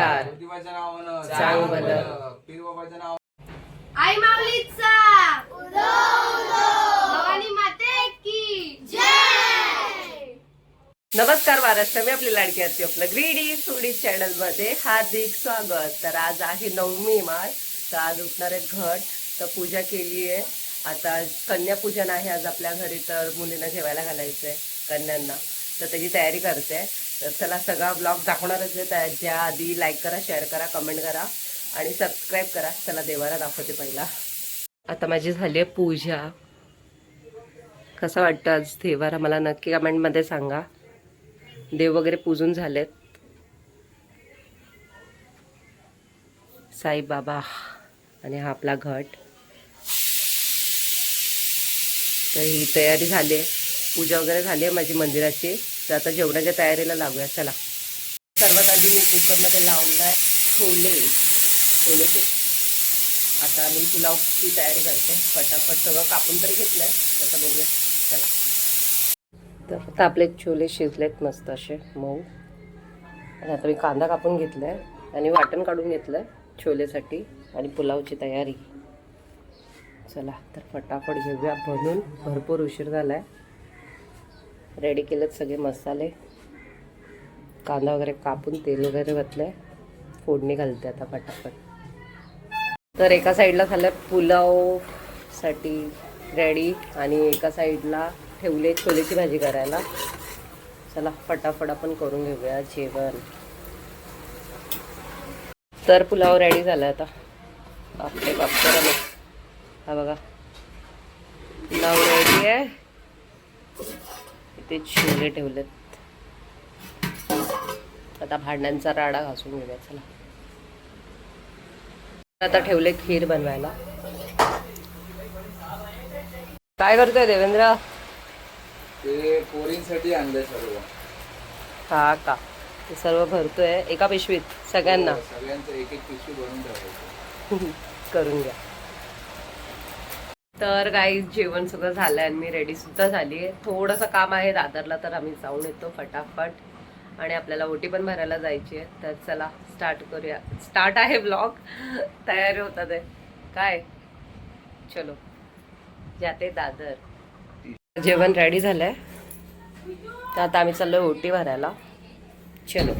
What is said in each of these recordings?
मल्हार आई माऊलीचा. भवानी माते की जय. नमस्कार महाराष्ट्र मी आपली लाडकी आरती आपलं ग्रीडी फुडी चॅनलमध्ये हार्दिक स्वागत. तर आज आहे नवमी माळ तर आज उठणार आहे घट तर पूजा केली आहे. आता कन्यापूजन आहे आज आपल्या घरी तर मुलींना जेवायला घालायचं आहे कन्यांना. तर त्याची तयारी करते. तर चला सगळा ब्लॉग दाखवणारच आहे. त्याच्या आधी लाईक करा शेअर करा कमेंट करा आणि सबस्क्राईब करा. चला देवाला दाखवते पहिला. आता माझी झाली आहे पूजा. कसं वाटतं आज देवारा मला नक्की कमेंटमध्ये सांगा. देव वगैरे पूजून झालेत. साईबाबा आणि हा आपला घट. तर ही तयारी झाली आहे. पूजा वगैरे झाली आहे माझी मंदिराची. तर आता जेवणाच्या तयारीला लागूया चला. सर्वात आधी मी कुकरमध्ये लावला आहे छोले. छोलेचे. आता मी पुलावची तयारी करते. फटाफट सगळं कापून तरी घेतलं आहे त्याचं बघूया. चला. तर आता आपले छोले शिजलेत मस्त असे मऊ. आणि आता मी कांदा कापून घेतला आहे आणि वाटण काढून घेतलं आहे छोलेसाठी आणि पुलावची तयारी. चला तर फटाफट घेऊया. बनून भरपूर उशीर झाला आहे रेडी केलेत सगळे मसाले. कांदा वगैरे कापून तेल वगैरे घातलं आहे फोडणी घालते आता फटाफट तर एका साईडला झालं पुलावसाठी रेडी आणि एका साईडला ठेवले छोलेची भाजी करायला. चला फटाफट आपण करून घेऊया जेवण. तर पुलाव रेडी झाला आता. बापरे बाप करा हा बघा. पुलाव रेडी आहे. इथे छोले ठेवलेत. आता भांड्यांचा राडा घासून घेऊया चला. आता ठेवले खीर बनवायला. काय करतोय देवेंद्र? ते पोरींसाठी आणलंय सर्व. हा का? ते सर्व भरतोय एका पिशवीत सगळ्यांना? सगळ्यांचं एक एक पिशवी भरून ठेवायचं. करून घ्या. तर गाईज जेवण सगळं आहे आणि मी रेडी सुद्धा झाली आहे. थोडंसं काम आहे दादरला तर आम्ही जाऊन येतो फटाफट. आणि आपल्याला ओटी पण भरायला जायची आहे. तर चला स्टार्ट करूया. स्टार्ट आहे ब्लॉग तयारी होतात आहे काय? चलो. जाते दादर. जेवण रेडी झालंय. तर आता आम्ही चाललो ओटी भरायला. चलो.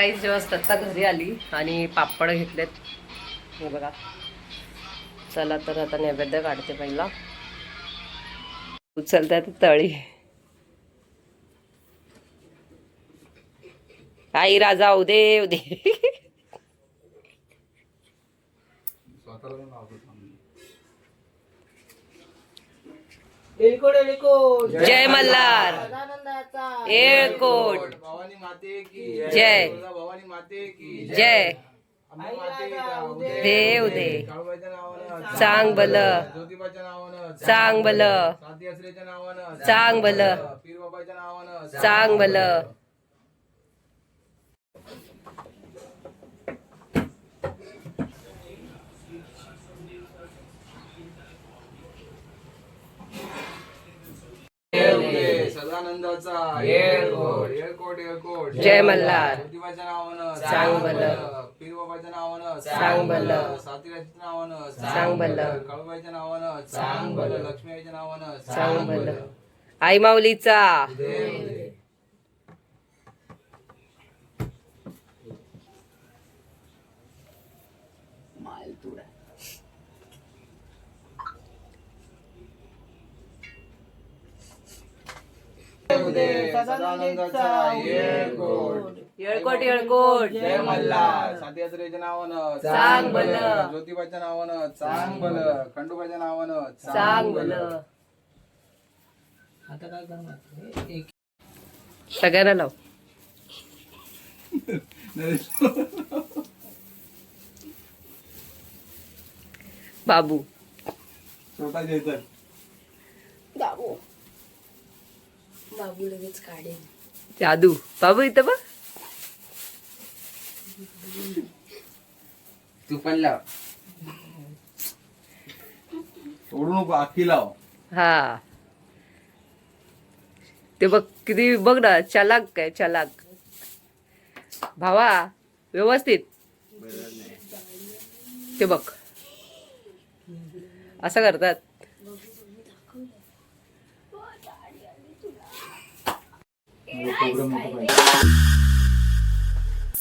पल्ल्या काही जेव्हा दत्ता घरी आली आणि पापड घेतलेत हे बघा. चला तर आता नैवेद्य काढते पहिला. उचलतात तळी. आई राजा उदे उदे. जय मल्हार. येळकोट भवानी माते की जय. तुळजा भवानी माते की जय. देव दे. चांग चांग असल्याच्या नावानं चांग भल पीरबाबाच्या नावानं चांग भल सदानंदाचा येळकोट येळकोट येळकोट जय मल्हार. ज्योतिबाच्या नावानं चांग भल पीरबाबाच्या नावानं चांग भल सातीराच्या नावानं चांग भल काळूबाईच्या नावानं चांग भल लक्ष्मीबाईच्या नावानं चांग भल आई माऊलीचा. येळकोट. ज्योतिबाच्या नावानं सांग बल. नावानं बल काय सगळ्यांना लाव. बाबू. छोटा जयतर बाबू. बाबू लगेच काढेल. जादू. बाबू इथं बघ. तू पण लाव. सोडून आखी लाव. हा. ते बघ किती बघ ना चलाक काय चलाक. भावा व्यवस्थित. ते बघ. असं करतात.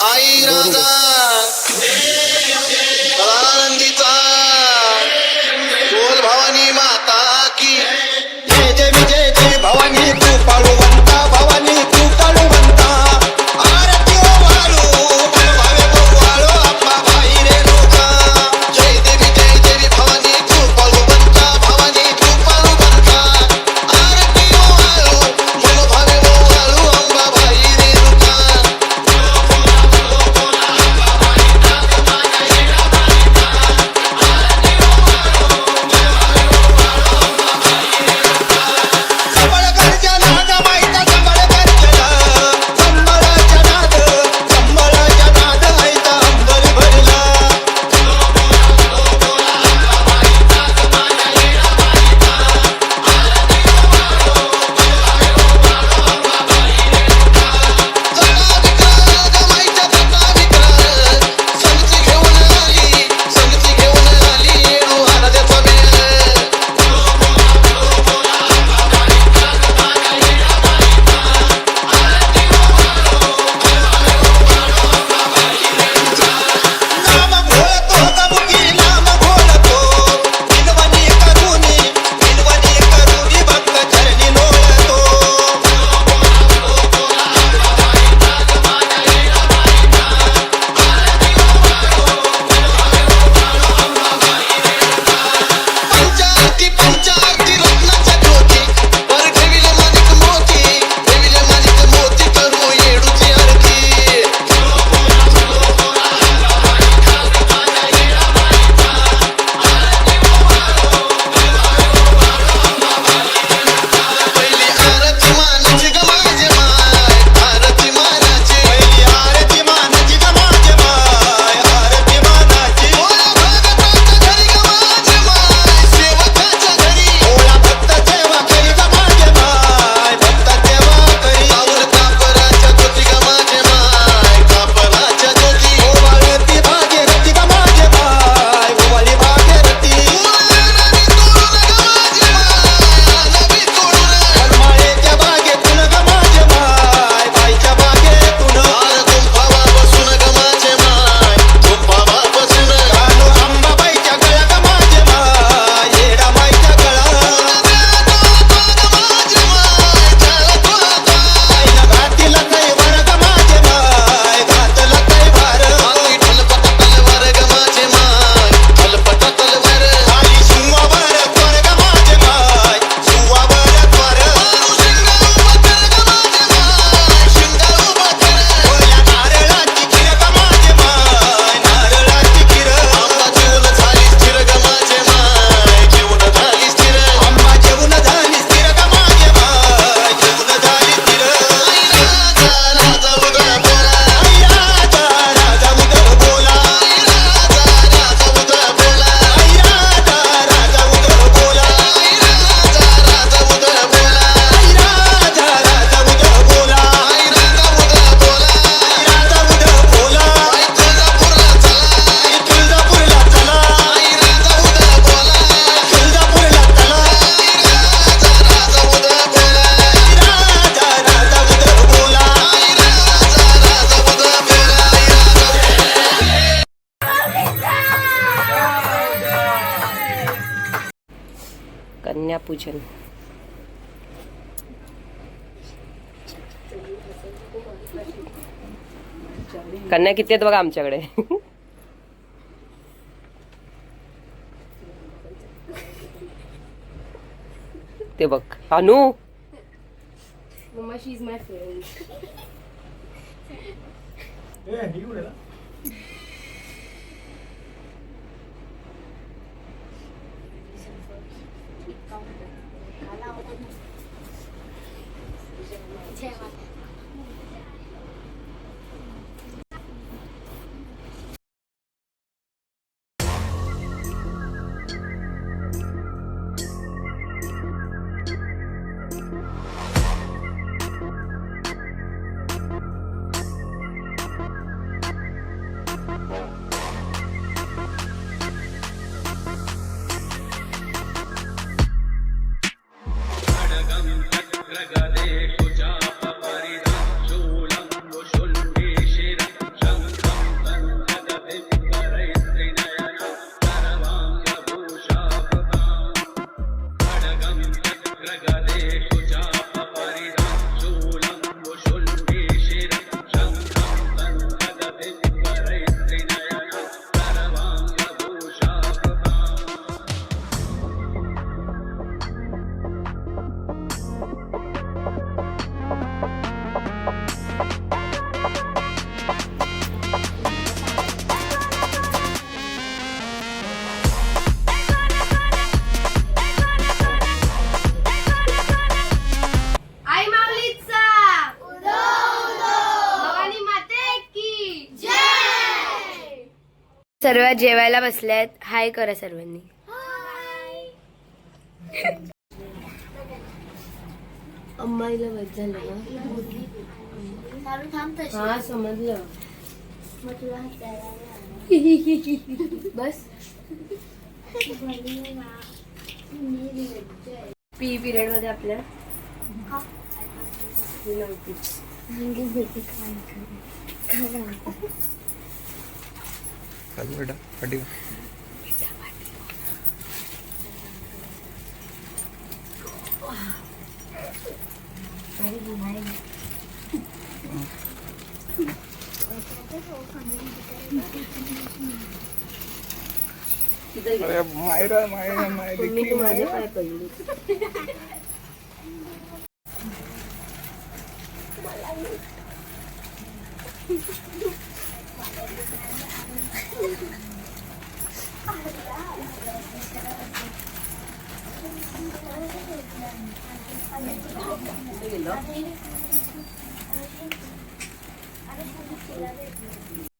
Ayradan છે कन्या किती आहेत बघा आमच्याकडे? ते बघ. अनु? शी इज माय फ्रेंड आई सर्व जेवायला बसल्यात हाय करा सर्वांनी. अम्माईला बस झालं हा समजलं. बस. पी पिरियडमध्ये आपल्या? ही. नव्हती. बेटा पाठी अरे मायरा मायरा मायरा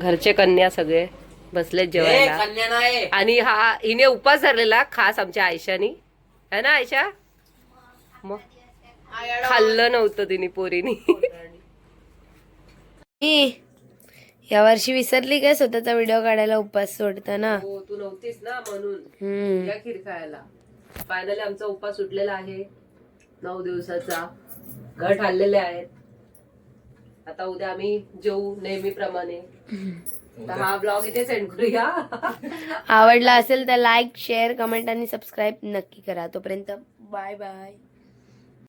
घरचे कन्या सगळे बसले जेवायला. आणि हा हिने उपास धरलेला खास आमच्या आयशानी. है ना आयशा? मग खाल्लं नव्हतं तिने पोरीनी. या वर्षी विसरली काय स्वतःचा व्हिडिओ काढायला उपवास सोडताना? हो तू नव्हतीस ना म्हणून. या खीर खायला. फायनली आमचा उपास सुटलेला आहे. नऊ दिवसाचा. घट आणलेले आहेत. आता उद्या आम्ही जेऊ नेहमीप्रमाणे. हा ब्लॉग इथे सेंड करूया. आवडला असेल तर लाईक शेअर कमेंट आणि सबस्क्राईब नक्की करा. तोपर्यंत बाय बाय